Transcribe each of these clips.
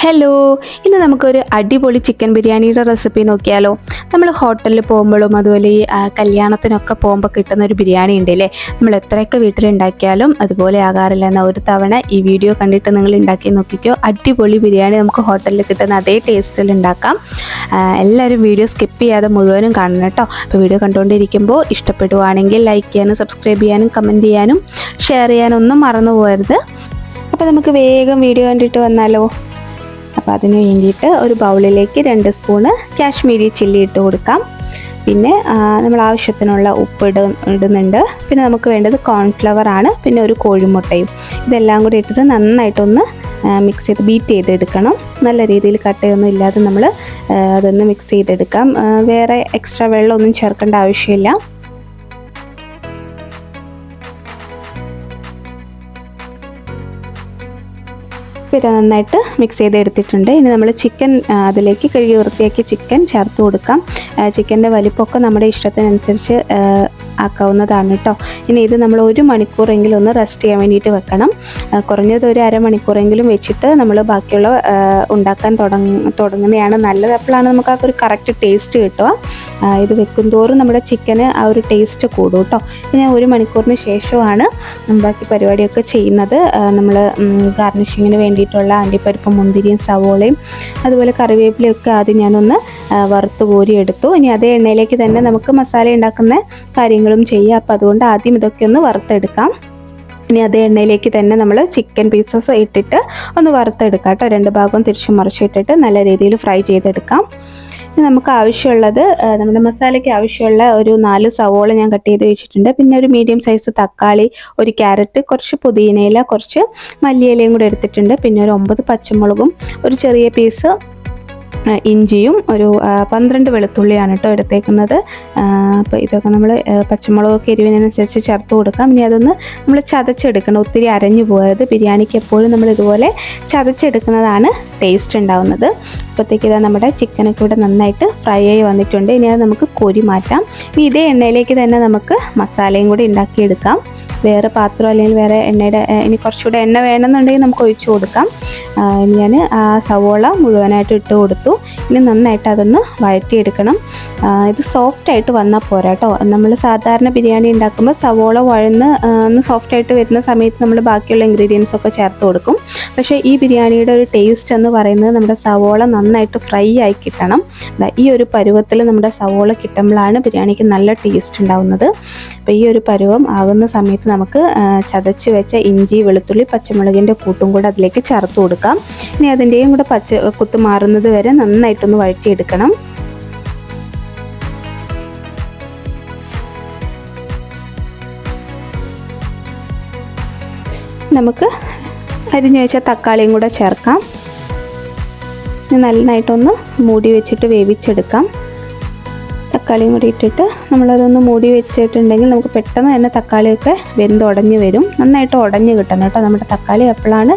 Hello ഇന്ന് നമുക്കൊരു അടിപൊളി ചിക്കൻ ബിരിയാണിയുടെ റെസിപ്പി നോക്കിയാലോ. നമ്മൾ ഹോട്ടലിൽ പോകുമ്പോഴും അതുപോലെ ഈ കല്യാണത്തിനൊക്കെ പോകുമ്പോൾ കിട്ടുന്ന ഒരു ബിരിയാണി ഉണ്ടല്ലേ? നമ്മൾ എത്രയൊക്കെ വീട്ടിലുണ്ടാക്കിയാലും അതുപോലെ ആകാറില്ല എന്ന ഒരു തവണ ഈ വീഡിയോ കണ്ടിട്ട് നിങ്ങൾ ഉണ്ടാക്കി നോക്കിക്കോ. അടിപൊളി ബിരിയാണി നമുക്ക് ഹോട്ടലിൽ കിട്ടുന്ന അതേ ടേസ്റ്റിൽ ഉണ്ടാക്കാം. എല്ലാവരും വീഡിയോ സ്കിപ്പ് ചെയ്യാതെ മുഴുവനും കാണണം കേട്ടോ. അപ്പോൾ വീഡിയോ കണ്ടുകൊണ്ടിരിക്കുമ്പോൾ ഇഷ്ടപ്പെടുവാണെങ്കിൽ ലൈക്ക് ചെയ്യാനും സബ്സ്ക്രൈബ് ചെയ്യാനും കമന്റ് ചെയ്യാനും ഷെയർ ചെയ്യാനും ഒന്നും മറന്നു പോകരുത്. അപ്പോൾ നമുക്ക് വേഗം വീഡിയോ കണ്ടിട്ട് വന്നാലോ. അപ്പോൾ അതിന് വേണ്ടിയിട്ട് ഒരു ബൗളിലേക്ക് രണ്ട് സ്പൂണ് കാശ്മീരി ചില്ലി ഇട്ട് കൊടുക്കാം. പിന്നെ നമ്മൾ ആവശ്യത്തിനുള്ള ഉപ്പ് ഇട ഇടുന്നുണ്ട്. പിന്നെ നമുക്ക് വേണ്ടത് കോൺഫ്ലവർ ആണ്. പിന്നെ ഒരു കോഴിമുട്ടയും. ഇതെല്ലാം കൂടി ഇട്ടിട്ട് നന്നായിട്ടൊന്ന് മിക്സ് ചെയ്ത് ബീറ്റ് ചെയ്തെടുക്കണം. നല്ല രീതിയിൽ കട്ടയൊന്നും ഇല്ലാതെ നമ്മൾ അതൊന്ന് മിക്സ് ചെയ്തെടുക്കാം. വേറെ എക്സ്ട്രാ വെള്ളമൊന്നും ചേർക്കേണ്ട ആവശ്യമില്ല. ഇത് നന്നായിട്ട് മിക്സ് ചെയ്തെടുത്തിട്ടുണ്ട്. ഇനി നമ്മൾ ചിക്കൻ അതിലേക്ക് കഴുകി വൃത്തിയാക്കി ചിക്കൻ ചേർത്ത് കൊടുക്കാം. ചിക്കന്റെ വലിപ്പമൊക്കെ നമ്മുടെ ഇഷ്ടത്തിനനുസരിച്ച് ആക്കാവുന്നതാണ് കേട്ടോ. ഇനി ഇത് നമ്മൾ ഒരു മണിക്കൂറെങ്കിലും ഒന്ന് റെസ്റ്റ് ചെയ്യാൻ വേണ്ടിയിട്ട് വെക്കണം. കുറഞ്ഞത് ഒരു അരമണിക്കൂറെങ്കിലും വെച്ചിട്ട് നമ്മൾ ബാക്കിയുള്ള ഉണ്ടാക്കാൻ തുടങ്ങ തുടങ്ങുന്നതാണ് നല്ലത്. അപ്പോഴാണ് നമുക്ക് ആ ഒരു കറക്റ്റ് ടേസ്റ്റ് കിട്ടുക. ഇത് വെക്കുന്തോറും നമ്മുടെ ചിക്കന് ആ ഒരു ടേസ്റ്റ് കൂടും കേട്ടോ. പിന്നെ ഒരു മണിക്കൂറിന് ശേഷമാണ് ബാക്കി പരിപാടിയൊക്കെ ചെയ്യുന്നത്. നമ്മൾ ഗാർണിഷിങ്ങിന് വേണ്ടിയിട്ടുള്ള അണ്ടിപ്പരിപ്പ് മുന്തിരിയും സവോളയും അതുപോലെ കറിവേപ്പിലയൊക്കെ ആദ്യം ഞാനൊന്ന് വറുത്ത് കോരി എടുത്തു. ഇനി അതേ എണ്ണയിലേക്ക് തന്നെ നമുക്ക് മസാല ഉണ്ടാക്കുന്ന കാര്യങ്ങളും ചെയ്യാം. അപ്പോൾ അതുകൊണ്ട് ആദ്യം ഇതൊക്കെ ഒന്ന് വറുത്തെടുക്കാം. ഇനി അതേ എണ്ണയിലേക്ക് തന്നെ നമ്മൾ ചിക്കൻ പീസസ് ഇട്ടിട്ട് ഒന്ന് വറുത്തെടുക്കാം കേട്ടോ. രണ്ട് ഭാഗവും തിരിച്ചു മറിച്ചിട്ടിട്ട് നല്ല രീതിയിൽ ഫ്രൈ ചെയ്തെടുക്കാം. നമുക്ക് ആവശ്യമുള്ളത് നമ്മുടെ മസാലയ്ക്ക് ആവശ്യമുള്ള ഒരു നാല് സവോള ഞാൻ കട്ട് ചെയ്ത് വെച്ചിട്ടുണ്ട്. പിന്നെ ഒരു മീഡിയം സൈസ് തക്കാളി ഒരു ക്യാരറ്റ് കുറച്ച് പുതിനയില കുറച്ച് മല്ലിയിലയും കൂടെ എടുത്തിട്ടുണ്ട്. പിന്നെ ഒരു ഒമ്പത് പച്ചമുളകും ഒരു ചെറിയ പീസ് ഇഞ്ചിയും ഒരു പന്ത്രണ്ട് വെളുത്തുള്ളിയാണ് കേട്ടോ എടുത്തേക്കുന്നത്. അപ്പോൾ ഇതൊക്കെ നമ്മൾ പച്ചമുളകൊക്കെ എരിവിനനുസരിച്ച് ചേർത്ത് കൊടുക്കാം. ഇനി അതൊന്ന് നമ്മൾ ചതച്ചെടുക്കണം. ഒത്തിരി അരഞ്ഞു പോയത് ബിരിയാണിക്ക് എപ്പോഴും നമ്മൾ ഇതുപോലെ ചതച്ചെടുക്കുന്നതാണ് ടേസ്റ്റ് ഉണ്ടാവുന്നത്. അപ്പോഴത്തേക്ക് ഇതാ നമ്മുടെ ചിക്കനൊക്കെ ഇവിടെ നന്നായിട്ട് ഫ്രൈ ആയി വന്നിട്ടുണ്ട്. ഇനി അത് നമുക്ക് കോരി മാറ്റാം. ഇനി ഇതേ എണ്ണയിലേക്ക് തന്നെ നമുക്ക് മസാലയും കൂടി ഉണ്ടാക്കിയെടുക്കാം. വേറെ പാത്രം അല്ലെങ്കിൽ വേറെ എണ്ണയുടെ ഇനി കുറച്ചുകൂടെ എണ്ണ വേണമെന്നുണ്ടെങ്കിൽ നമുക്ക് ഒഴിച്ചു കൊടുക്കാം. ഞാൻ ആ സവോള മുഴുവനായിട്ട് ഇട്ട് കൊടുത്തു. ഇനി നന്നായിട്ട് അതൊന്ന് വഴറ്റിയെടുക്കണം. ഇത് സോഫ്റ്റ് ആയിട്ട് വന്നാൽ പോരാട്ടോ നമ്മൾ സാധാരണ ബിരിയാണി ഉണ്ടാക്കുമ്പോൾ സവോള വഴന്ന് ഒന്ന് സോഫ്റ്റ് ആയിട്ട് വരുന്ന സമയത്ത് നമ്മൾ ബാക്കിയുള്ള ഇൻഗ്രീഡിയൻസ് ഒക്കെ ചേർത്ത് കൊടുക്കും. പക്ഷേ ഈ ബിരിയാണിയുടെ ഒരു ടേസ്റ്റ് എന്ന് പറയുന്നത് നമ്മുടെ സവോള നന്നായിട്ട് ഫ്രൈ ആയി കിട്ടണം. ഈ ഒരു പരുവത്തിൽ നമ്മുടെ സവോള കിട്ടുമ്പോഴാണ് ബിരിയാണിക്ക് നല്ല ടേസ്റ്റ് ഉണ്ടാവുന്നത്. അപ്പോൾ ഈ ഒരു പരുവം ആകുന്ന സമയത്ത് നമുക്ക് ചതച്ച് വെച്ച ഇഞ്ചി വെളുത്തുള്ളി പച്ചമുളകിന്റെ കൂട്ടും കൂടെ അതിലേക്ക് ചേർത്ത് കൊടുക്കാം. ഇനി അതിന്റെയും കൂടെ പച്ച കുത്ത് മാറുന്നത് വരെ നന്നായിട്ടൊന്ന് വഴറ്റിയെടുക്കണം. നമുക്ക് അരിഞ്ഞു വെച്ച തക്കാളിയും കൂടെ ചേർക്കാം. നന്നായിട്ടൊന്ന് മൂടി വെച്ചിട്ട് വേവിച്ചെടുക്കാം. തക്കാളിയും കൂടി ഇട്ടിട്ട് നമ്മളതൊന്ന് മൂടി വെച്ചിട്ടുണ്ടെങ്കിൽ നമുക്ക് പെട്ടെന്ന് തന്നെ തക്കാളിയൊക്കെ വെന്തുടഞ്ഞ് വരും. നന്നായിട്ട് ഉടഞ്ഞ് കിട്ടണം കേട്ടോ. നമ്മുടെ തക്കാളി എപ്പോഴാണ്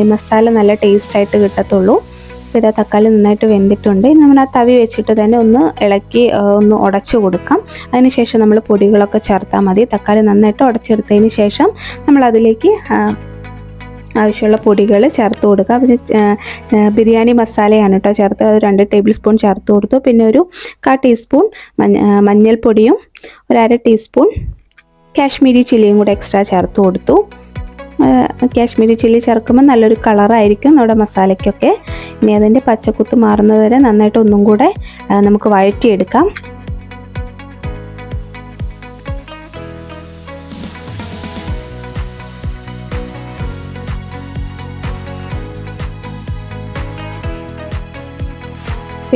ഈ മസാല നല്ല ടേസ്റ്റായിട്ട് കിട്ടത്തുള്ളൂ. അപ്പോൾ ഇതാ തക്കാളി നന്നായിട്ട് വെന്തിട്ടുണ്ട്. നമ്മൾ ആ തവി വെച്ചിട്ട് തന്നെ ഒന്ന് ഇളക്കി ഒന്ന് ഉടച്ചു കൊടുക്കാം. അതിനുശേഷം നമ്മൾ പൊടികളൊക്കെ ചേർത്താൽ മതി. തക്കാളി നന്നായിട്ട് ഉടച്ചെടുത്തതിന് ശേഷം നമ്മൾ അതിലേക്ക് ആവശ്യമുള്ള പൊടികൾ ചേർത്ത് കൊടുക്കുക. പിന്നെ ബിരിയാണി മസാലയാണ് കേട്ടോ ചേർത്ത് അത് രണ്ട് ടേബിൾ സ്പൂൺ ചേർത്ത് കൊടുത്തു. പിന്നെ ഒരു കാ ടീസ്പൂൺ മഞ്ഞ മഞ്ഞൾപ്പൊടിയും ഒരു അര ടീസ്പൂൺ കാശ്മീരി ചില്ലിയും കൂടെ എക്സ്ട്രാ ചേർത്ത് കൊടുത്തു. കാശ്മീരി ചില്ലി ചേർക്കുമ്പോൾ നല്ലൊരു കളറായിരിക്കും നമ്മുടെ മസാലയ്ക്കൊക്കെ. ഇനി അതിന്റെ പച്ചക്കുത്ത് മാറുന്നത് വരെ നന്നായിട്ട് ഒന്നും കൂടെ നമുക്ക് വഴറ്റിയെടുക്കാം.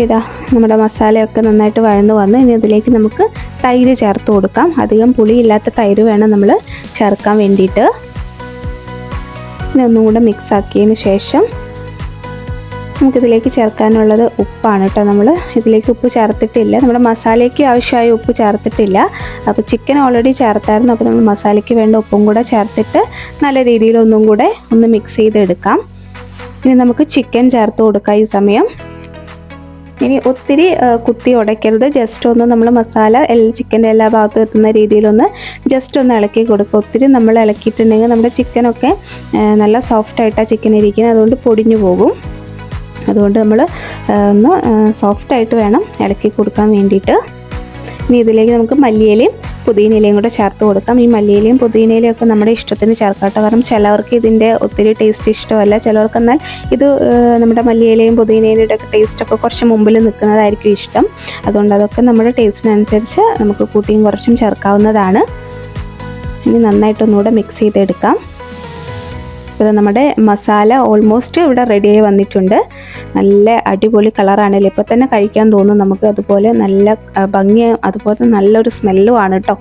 ഇതാ നമ്മുടെ മസാലയൊക്കെ നന്നായിട്ട് വഴന്ന് വന്ന്. ഇനി ഇതിലേക്ക് നമുക്ക് തൈര് ചേർത്ത് കൊടുക്കാം. അധികം പുളിയില്ലാത്ത തൈര് വേണം നമ്മൾ ചേർക്കാൻ വേണ്ടിയിട്ട്. ഇനി ഒന്നും കൂടെ മിക്സ് ആക്കിയതിന് ശേഷം നമുക്കിതിലേക്ക് ചേർക്കാനുള്ളത് ഉപ്പാണ് കേട്ടോ നമ്മൾ ഇതിലേക്ക് ഉപ്പ് ചേർത്തിട്ടില്ല. നമ്മുടെ മസാലയ്ക്ക് ആവശ്യമായ ഉപ്പ് ചേർത്തിട്ടില്ല. അപ്പോൾ ചിക്കൻ ഓൾറെഡി ചേർത്തായിരുന്നു. അപ്പോൾ നമ്മൾ മസാലയ്ക്ക് വേണ്ട ഉപ്പും കൂടെ ചേർത്തിട്ട് നല്ല രീതിയിൽ ഒന്നും കൂടെ ഒന്ന് മിക്സ് ചെയ്തെടുക്കാം. ഇനി നമുക്ക് ചിക്കൻ ചേർത്ത് കൊടുക്കാം ഈ സമയം. ഇനി ഒത്തിരി കുത്തി ഉടയ്ക്കരുത്. ജസ്റ്റ് ഒന്ന് നമ്മൾ മസാല എല്ലാ ചിക്കന്റെ എല്ലാ ഭാഗത്തും എത്തുന്ന രീതിയിലൊന്ന് ജസ്റ്റ് ഒന്ന് ഇളക്കി കൊടുക്കുക. ഒത്തിരി നമ്മൾ ഇളക്കിയിട്ടുണ്ടെങ്കിൽ നമ്മുടെ ചിക്കനൊക്കെ നല്ല സോഫ്റ്റ് ആയിട്ടാണ് ചിക്കൻ ഇരിക്കുന്നത്. അതുകൊണ്ട് പൊടിഞ്ഞു പോകും. അതുകൊണ്ട് നമ്മൾ ഒന്ന് സോഫ്റ്റായിട്ട് വേണം ഇളക്കി കൊടുക്കാൻ വേണ്ടിയിട്ട്. ഇനി ഇതിലേക്ക് നമുക്ക് മല്ലിയിലയും പുതിനയിലയും കൂടെ ചേർത്ത് കൊടുക്കാം. ഈ മല്ലിയിലയും പുതിയനയിലയും ഒക്കെ നമ്മുടെ ഇഷ്ടത്തിന് ചേർക്കാട്ടോ. കാരണം ചിലവർക്ക് ഇതിന്റെ ഒത്തിരി ടേസ്റ്റ് ഇഷ്ടമല്ല. ചിലവർക്ക് എന്നാൽ ഇത് നമ്മുടെ മല്ലിയിലയും പുതിയനയിലയുടെ ഒക്കെ ടേസ്റ്റൊക്കെ കുറച്ച് മുമ്പിൽ നിൽക്കുന്നതായിരിക്കും ഇഷ്ടം. അതുകൊണ്ട് അതൊക്കെ നമ്മുടെ ടേസ്റ്റിനനുസരിച്ച് നമുക്ക് കൂട്ടിയും കുറച്ചും ചേർക്കാവുന്നതാണ്. ഇനി നന്നായിട്ടൊന്നുകൂടെ മിക്സ് ചെയ്തെടുക്കാം. ഇപ്പോൾ നമ്മുടെ മസാല ഓൾമോസ്റ്റ് ഇവിടെ റെഡിയായി വന്നിട്ടുണ്ട്. നല്ല അടിപൊളി കളറാണല്ലേ ഇപ്പോൾ തന്നെ കഴിക്കാൻ തോന്നും നമുക്ക് അതുപോലെ നല്ല ഭംഗിയും ഭംഗി അതുപോലെ നല്ലൊരു സ്മെല്ലും ആണ് കേട്ടോ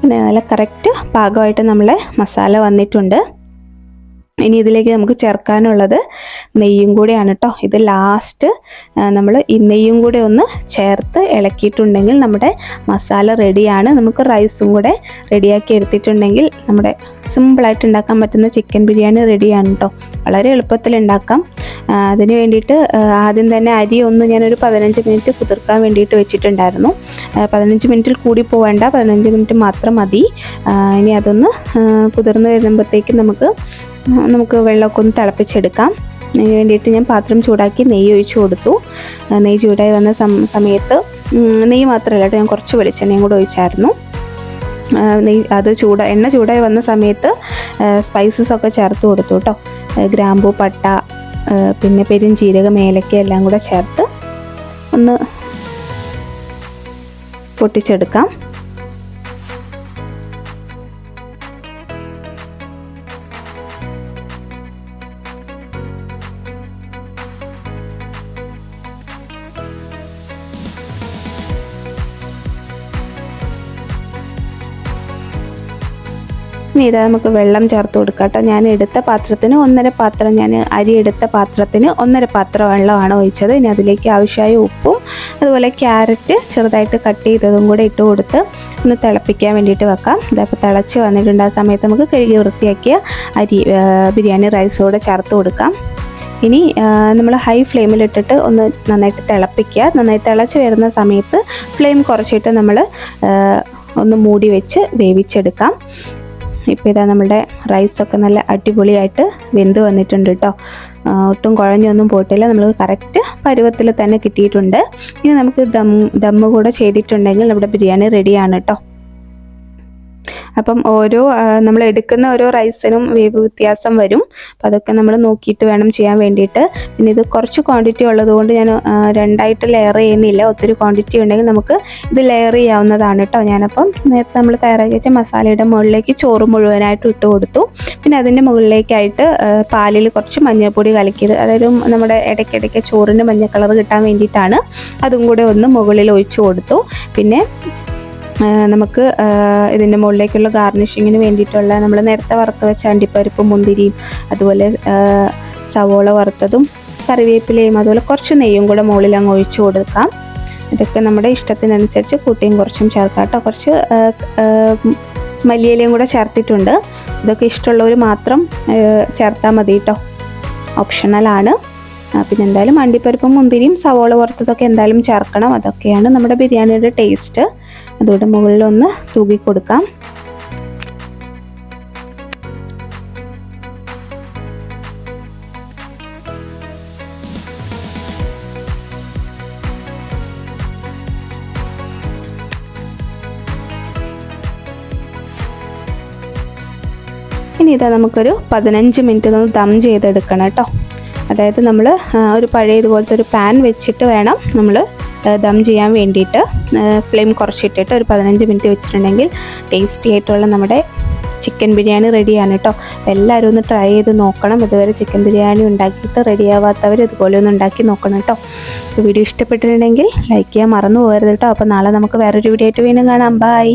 പിന്നെ നല്ല കറക്റ്റ് പാകമായിട്ട് നമ്മളെ മസാല വന്നിട്ടുണ്ട്. ഇനി ഇതിലേക്ക് നമുക്ക് ചേർക്കാനുള്ളത് നെയ്യും കൂടെയാണ് കേട്ടോ ഇത് ലാസ്റ്റ് നമ്മൾ ഈ നെയ്യും കൂടെ ഒന്ന് ചേർത്ത് ഇളക്കിയിട്ടുണ്ടെങ്കിൽ നമ്മുടെ മസാല റെഡിയാണ് നമുക്ക് റൈസും കൂടെ റെഡിയാക്കി എടുത്തിട്ടുണ്ടെങ്കിൽ നമ്മുടെ സിമ്പിളായിട്ട് ഉണ്ടാക്കാൻ പറ്റുന്ന ചിക്കൻ ബിരിയാണി റെഡിയാണ് കേട്ടോ വളരെ എളുപ്പത്തിൽ ഉണ്ടാക്കാം. അതിന് വേണ്ടിയിട്ട് ആദ്യം തന്നെ അരി ഒന്ന് ഞാനൊരു പതിനഞ്ച് മിനിറ്റ് കുതിർക്കാൻ വേണ്ടിയിട്ട് വെച്ചിട്ടുണ്ടായിരുന്നു. പതിനഞ്ച് മിനിറ്റിൽ കൂടി പോവേണ്ട. പതിനഞ്ച് മിനിറ്റ് മാത്രം മതി. ഇനി അതൊന്ന് കുതിർന്ന് വരുമ്പോഴത്തേക്കും നമുക്ക് നമുക്ക് വെള്ളമൊക്കെ ഒന്ന് തിളപ്പിച്ചെടുക്കാം. അതിന് വേണ്ടിയിട്ട് ഞാൻ പാത്രം ചൂടാക്കി നെയ്യ് ഒഴിച്ചു കൊടുത്തു. നെയ്യ് ചൂടായി വന്ന സമയത്ത് നെയ്യ് മാത്രമല്ല കേട്ടോ ഞാൻ കുറച്ച് വെളിച്ചെണ്ണയും കൂടെ ഒഴിച്ചായിരുന്നു. നെയ്യ് അത് ചൂട എണ്ണ ചൂടായി വന്ന സമയത്ത് സ്പൈസസ് ഒക്കെ ചേർത്ത് കൊടുത്തു കേട്ടോ. ഗ്രാമ്പൂ പട്ട പിന്നെ പിന്നെ പെരുംജീരകം ഏലക്ക എല്ലാം കൂടെ ചേർത്ത് ഒന്ന് പൊട്ടിച്ചെടുക്കാം. ഇനി ഇതാ നമുക്ക് വെള്ളം ചേർത്ത് കൊടുക്കാം കേട്ടോ ഞാൻ എടുത്ത പാത്രത്തിന് ഒന്നര പാത്രം ഞാൻ അരി എടുത്ത പാത്രത്തിന് ഒന്നര പാത്രം വെള്ളമാണ് ഒഴിച്ചത്. ഇനി അതിലേക്ക് ആവശ്യമായ ഉപ്പും അതുപോലെ ക്യാരറ്റ് ചെറുതായിട്ട് കട്ട് ചെയ്തതും കൂടെ ഇട്ട് കൊടുത്ത് ഒന്ന് തിളപ്പിക്കാൻ വേണ്ടിയിട്ട് വെക്കാം. ഇതപ്പോൾ തിളച്ച് വന്നിട്ടുണ്ട്. ആ സമയത്ത് നമുക്ക് കഴുകി വൃത്തിയാക്കിയ അരി ബിരിയാണി റൈസോടെ ചേർത്ത് കൊടുക്കാം. ഇനി നമ്മൾ ഹൈ ഫ്ലെയിമിലിട്ടിട്ട് ഒന്ന് നന്നായിട്ട് തിളപ്പിക്കുക. നന്നായിട്ട് തിളച്ച് വരുന്ന സമയത്ത് ഫ്ലെയിം കുറച്ചിട്ട് നമ്മൾ ഒന്ന് മൂടി വെച്ച് വേവിച്ചെടുക്കാം. ഇപ്പോൾ ഇതാ നമ്മുടെ റൈസൊക്കെ നല്ല അടിപൊളിയായിട്ട് വെന്ത് വന്നിട്ടുണ്ട് കേട്ടോ ഒട്ടും കുഴഞ്ഞൊന്നും പോയിട്ടില്ല. നമ്മൾ കറക്റ്റ് പരുവത്തിൽ തന്നെ കിട്ടിയിട്ടുണ്ട്. ഇനി നമുക്ക് ദം ദമ്മ് കൂടെ ചെയ്തിട്ടുണ്ടെങ്കിൽ നമ്മുടെ ബിരിയാണി റെഡിയാണ് കേട്ടോ അപ്പം ഓരോ നമ്മൾ എടുക്കുന്ന ഓരോ റൈസിനും വേവ് വ്യത്യാസം വരും. അപ്പം അതൊക്കെ നമ്മൾ നോക്കിയിട്ട് വേണം ചെയ്യാൻ വേണ്ടിയിട്ട്. പിന്നെ ഇത് കുറച്ച് ക്വാണ്ടിറ്റി ഉള്ളതുകൊണ്ട് ഞാൻ രണ്ടായിട്ട് ലെയർ ചെയ്യുന്നില്ല. ഒത്തിരി ക്വാണ്ടിറ്റി ഉണ്ടെങ്കിൽ നമുക്ക് ഇത് ലെയർ ചെയ്യാവുന്നതാണ് കേട്ടോ ഞാനപ്പം. നേരത്തെ നമ്മൾ തയ്യാറാക്കി വെച്ച മസാലയുടെ മുകളിലേക്ക് ചോറ് മുഴുവനായിട്ട് ഇട്ട് കൊടുത്തു. പിന്നെ അതിന്റെ മുകളിലേക്കായിട്ട് പാലിൽ കുറച്ച് മഞ്ഞൾപ്പൊടി കലക്കിയത് അതായത് നമ്മുടെ ഇടയ്ക്കിടയ്ക്ക് ചോറിന് മഞ്ഞ കളർ കിട്ടാൻ വേണ്ടിയിട്ടാണ്. അതും കൂടെ ഒന്ന് മുകളിൽ ഒഴിച്ചു കൊടുത്തു. പിന്നെ നമുക്ക് ഇതിന്റെ മുകളിലേക്കുള്ള ഗാർണിഷിങ്ങിന് വേണ്ടിയിട്ടുള്ള നമ്മൾ നേരത്തെ വറുത്ത് വെച്ച അണ്ടിപ്പരിപ്പ് മുന്തിരിയും അതുപോലെ സവോള വറുത്തതും കറിവേപ്പിലയും അതുപോലെ കുറച്ച് നെയ്യും കൂടെ മുകളിൽ അങ്ങ് ഒഴിച്ചു കൊടുക്കാം. ഇതൊക്കെ നമ്മുടെ ഇഷ്ടത്തിനനുസരിച്ച് കൂട്ടിയും കുറച്ചും ചേർക്കാം കേട്ടോ കുറച്ച് മല്ലിയിലയും കൂടെ ചേർത്തിട്ടുണ്ട്. ഇതൊക്കെ ഇഷ്ടമുള്ളവർ മാത്രം ചേർത്താൽ മതി കേട്ടോ ഓപ്ഷണലാണ് പിന്നെ എന്തായാലും അണ്ടിപ്പരിപ്പും മുന്തിരിയും സവോള വറുത്തതൊക്കെ എന്തായാലും ചേർക്കണം. അതൊക്കെയാണ് നമ്മുടെ ബിരിയാണിയുടെ ടേസ്റ്റ്. അതുകൊണ്ട് മുകളിലൊന്ന് തൂക്കി കൊടുക്കാം. ഇനി ഇതാ നമുക്കൊരു പതിനഞ്ച് മിനിറ്റ് ഒന്ന് ദം ചെയ്തെടുക്കണം കേട്ടോ. അതായത് നമ്മൾ ഒരു പഴയ ഇതുപോലത്തെ ഒരു പാൻ വെച്ചിട്ട് വേണം നമ്മൾ ദം ചെയ്യാൻ വേണ്ടിയിട്ട് ഫ്ലെയിം കുറച്ചിട്ടിട്ട് ഒരു പതിനഞ്ച് മിനിറ്റ് വെച്ചിട്ടുണ്ടെങ്കിൽ ടേസ്റ്റി ആയിട്ടുള്ള നമ്മുടെ ചിക്കൻ ബിരിയാണി റെഡിയാണ് കേട്ടോ. എല്ലാവരും ഒന്ന് ട്രൈ ചെയ്ത് നോക്കണം. ഇതുവരെ ചിക്കൻ ബിരിയാണി ഉണ്ടാക്കിയിട്ട് റെഡിയാവാത്തവർ ഇതുപോലെ ഒന്ന് ഉണ്ടാക്കി നോക്കണം കേട്ടോ. വീഡിയോ ഇഷ്ടപ്പെട്ടിട്ടുണ്ടെങ്കിൽ ലൈക്ക് ചെയ്യാൻ മറന്നു പോകരുത് കേട്ടോ. അപ്പോൾ നാളെ നമുക്ക് വേറൊരു വീഡിയോ ആയിട്ട് വീണ്ടും കാണാം. ബൈ